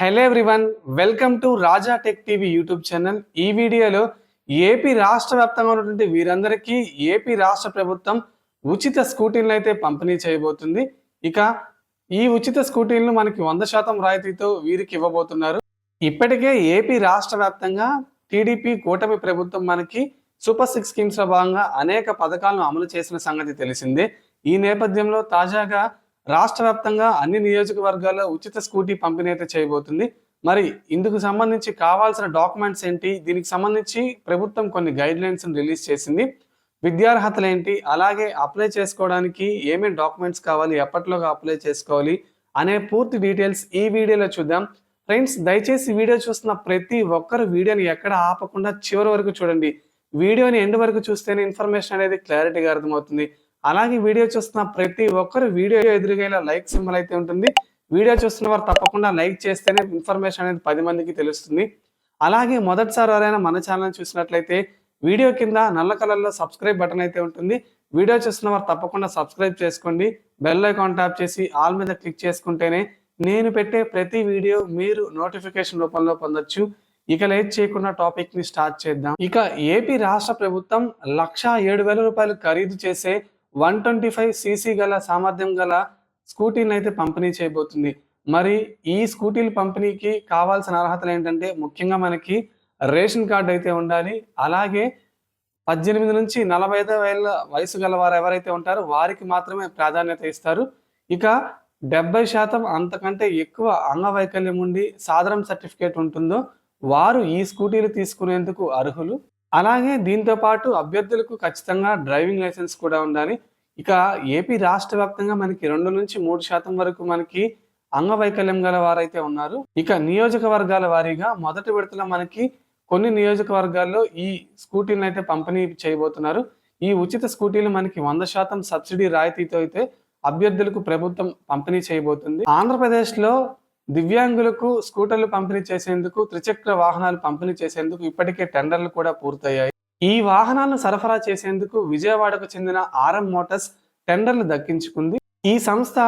Hello everyone welcome to Raja tech TV YouTube channel ఈ వీడియోలో AP రాష్ట్ర వ్యాప్తంగా ఉన్నటువంటి వీరందరికీ ఏపీ రాష్ట్ర ప్రభుత్వం ఉచిత స్కూటీలను అయితే పంపిణీ చేయబోతుంది. ఇక ఈ ఉచిత స్కూటీలను మనకి వంద శాతం రాయితీతో వీరికి ఇవ్వబోతున్నారు. ఇప్పటికే ఏపీ రాష్ట్ర వ్యాప్తంగా టీడీపీ కూటమి ప్రభుత్వం మనకి సూపర్ సిక్స్ స్కీమ్స్లో భాగంగా అనేక పథకాలను అమలు చేసిన సంగతి తెలిసిందే. ఈ నేపథ్యంలో తాజాగా రాష్ట్ర వ్యాప్తంగా అన్ని నియోజకవర్గాల్లో ఉచిత స్కూటీ పంపిణీ అయితే చేయబోతుంది. మరి ఇందుకు సంబంధించి కావాల్సిన డాక్యుమెంట్స్ ఏంటి? దీనికి సంబంధించి ప్రభుత్వం కొన్ని గైడ్ లైన్స్ రిలీజ్ చేసింది. విద్యార్హతలు ఏంటి? అలాగే అప్లై చేసుకోవడానికి ఏమేమి డాక్యుమెంట్స్ కావాలి? ఎప్పట్లోగా అప్లై చేసుకోవాలి? అనే పూర్తి డీటెయిల్స్ ఈ వీడియోలో చూద్దాం. ఫ్రెండ్స్ దయచేసి వీడియో చూస్తున్న ప్రతి ఒక్కరు వీడియోని ఎక్కడ ఆపకుండా చివరి వరకు చూడండి. వీడియోని ఎండ్ వరకు చూస్తేనే ఇన్ఫర్మేషన్ అనేది క్లారిటీగా అర్థమవుతుంది. అలాగే వీడియో చూస్తున్న ప్రతి ఒక్కరు వీడియో ఎదురుగా లైక్ సింబల్ అయితే ఉంటుంది. వీడియో చూస్తున్న వారు తప్పకుండా లైక్ చేస్తేనే ఇన్ఫర్మేషన్ అనేది పది మందికి తెలుస్తుంది. అలాగే మొదటిసారి ఎవరైనా మన ఛానల్ చూసినట్లయితే వీడియో కింద నల్ల కలర్లో సబ్స్క్రైబ్ బటన్ అయితే ఉంటుంది. వీడియో చూస్తున్న వారు తప్పకుండా సబ్స్క్రైబ్ చేసుకోండి. బెల్ ఐకాన్ ట్యాప్ చేసి ఆల్ మీద క్లిక్ చేసుకుంటేనే నేను పెట్టే ప్రతి వీడియో మీరు నోటిఫికేషన్ రూపంలో పొందొచ్చు. ఇక లేట్ చేయకుండా టాపిక్ని స్టార్ట్ చేద్దాం. ఇక ఏపీ రాష్ట్ర ప్రభుత్వం లక్ష ఏడు వేల రూపాయలు ఖరీదు చేసే వన్ ట్వంటీ ఫైవ్ సీసీ గల సామర్థ్యం గల స్కూటీని అయితే పంపిణీ చేయబోతుంది. మరి ఈ స్కూటీలు పంపిణీకి కావాల్సిన అర్హతలు ఏంటంటే ముఖ్యంగా మనకి రేషన్ కార్డు అయితే ఉండాలి. అలాగే పద్దెనిమిది నుంచి నలభై ఐదు వేల వయసు గల వారు ఎవరైతే ఉంటారో వారికి మాత్రమే ప్రాధాన్యత ఇస్తారు. ఇక డెబ్బై శాతం అంతకంటే ఎక్కువ అంగవైకల్యం ఉండి సాధారణ సర్టిఫికేట్ ఉంటుందో వారు ఈ స్కూటీలు తీసుకునేందుకు అర్హులు? అలాగే దీంతో పాటు అభ్యర్థులకు ఖచ్చితంగా డ్రైవింగ్ లైసెన్స్ కూడా ఉండాలి. ఇక ఏపీ రాష్ట్ర వ్యాప్తంగా మనకి రెండు నుంచి మూడు శాతం వరకు మనకి అంగవైకల్యం గల వారైతే ఉన్నారు. ఇక నియోజకవర్గాల వారీగా మొదటి విడతలో మనకి కొన్ని నియోజకవర్గాల్లో ఈ స్కూటీలను అయితే పంపిణీ చేయబోతున్నారు. ఈ ఉచిత స్కూటీలు మనకి వంద శాతం సబ్సిడీ రాయితీతో అయితే అభ్యర్థులకు ప్రభుత్వం పంపిణీ చేయబోతుంది. ఆంధ్రప్రదేశ్లో దివ్యాంగులకు స్కూటర్లు పంపిణీ చేసేందుకు త్రిచక్ర వాహనాలు పంపిణీ చేసేందుకు ఇప్పటికే టెండర్లు కూడా పూర్తయ్యాయి. ఈ వాహనాలను సరఫరా చేసేందుకు విజయవాడకు చెందిన ఆర్ఎం మోటార్స్ టెండర్లు దక్కించుకుంది. ఈ సంస్థ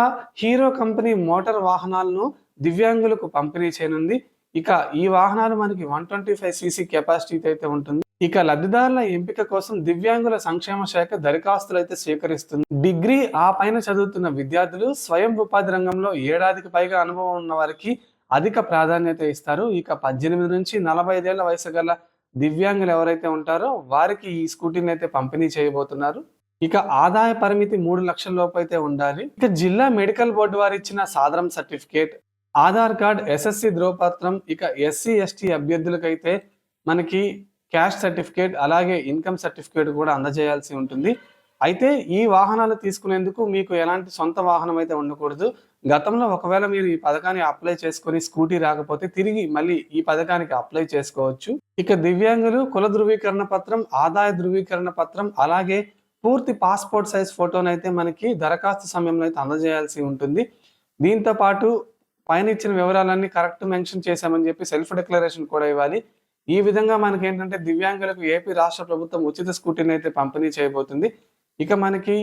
హీరో కంపెనీ మోటార్ వాహనాలను దివ్యాంగులకు పంపిణీ చేయనుంది. ఇక ఈ వాహనాలు మనకి వన్ ట్వంటీ ఫైవ్ సీసీ కెపాసిటీతో అయితే ఉంటుంది. ఇక లబ్ధిదారుల ఎంపిక కోసం దివ్యాంగుల సంక్షేమ శాఖ దరఖాస్తులు అయితే స్వీకరిస్తుంది. డిగ్రీ ఆ పైన చదువుతున్న విద్యార్థులు స్వయం ఉపాధి రంగంలో ఏడాదికి పైగా అనుభవం ఉన్న వారికి అధిక ప్రాధాన్యత ఇస్తారు. ఇక పద్దెనిమిది నుంచి నలభై ఐదేళ్ళ వయసు గల దివ్యాంగులు ఎవరైతే ఉంటారో వారికి ఈ స్కూటీని అయితే పంపిణీ చేయబోతున్నారు. ఇక ఆదాయ పరిమితి మూడు లక్షల లోపు అయితే ఉండాలి. ఇక జిల్లా మెడికల్ బోర్డు వారు ఇచ్చిన సాధారణ certificate Aadhaar card S S C ధ్రువపత్రం ఇక ఎస్సీ ఎస్టీ అభ్యర్థులకైతే మనకి క్యాష్ సర్టిఫికేట్ అలాగే ఇన్కమ్ సర్టిఫికేట్ కూడా అందజేయాల్సి ఉంటుంది. అయితే ఈ వాహనాలు తీసుకునేందుకు మీకు ఎలాంటి సొంత వాహనం అయితే ఉండకూడదు. గతంలో ఒకవేళ మీరు ఈ పథకాన్ని అప్లై చేసుకొని స్కూటీ రాకపోతే తిరిగి మళ్ళీ ఈ పథకానికి అప్లై చేసుకోవచ్చు. ఇక దివ్యాంగులు కుల ధృవీకరణ పత్రం ఆదాయ ధృవీకరణ పత్రం అలాగే పూర్తి పాస్పోర్ట్ సైజ్ ఫోటోనైతే మనకి దరఖాస్తు సమయంలో అయితే అందజేయాల్సి ఉంటుంది. దీంతో పాటు పైన ఇచ్చిన వివరాలన్నీ కరెక్ట్ మెన్షన్ చేశామని చెప్పి సెల్ఫ్ డిక్లరేషన్ కూడా ఇవ్వాలి. ఈ విధంగా మనకి ఏంటంటే దివ్యాంగులకు ఏపీ రాష్ట్ర ప్రభుత్వం ఉచిత స్కూటీని అయితే పంపిణీ చేయబోతుంది. ఇక మనకి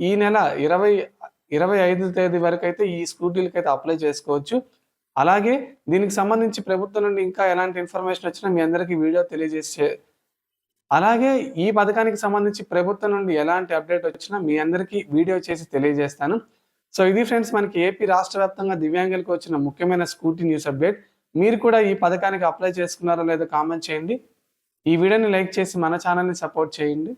ఈ నెల ఇరవై ఇరవై ఐదు తేదీ వరకు అయితే ఈ స్కూటీలకి అయితే అప్లై చేసుకోవచ్చు. అలాగే దీనికి సంబంధించి ప్రభుత్వం నుండి ఇంకా ఎలాంటి ఇన్ఫర్మేషన్ వచ్చినా మీ అందరికీ వీడియో తెలియజేసే అలాగే ఈ పథకానికి సంబంధించి ప్రభుత్వం నుండి ఎలాంటి అప్డేట్ వచ్చినా మీ అందరికీ వీడియో చేసి తెలియజేస్తాను. సో ఇది ఫ్రెండ్స్ మనకి ఏపీ రాష్ట్ర వ్యాప్తంగా దివ్యాంగులకు వచ్చిన ముఖ్యమైన స్కూటీ న్యూస్ అప్డేట్. మీరు కూడా ఈ పథకానికి అప్లై చేసుకున్నారో లేదో కామెంట్ చేయండి. ఈ వీడియోని లైక్ చేసి మన ఛానల్ని సపోర్ట్ చేయండి.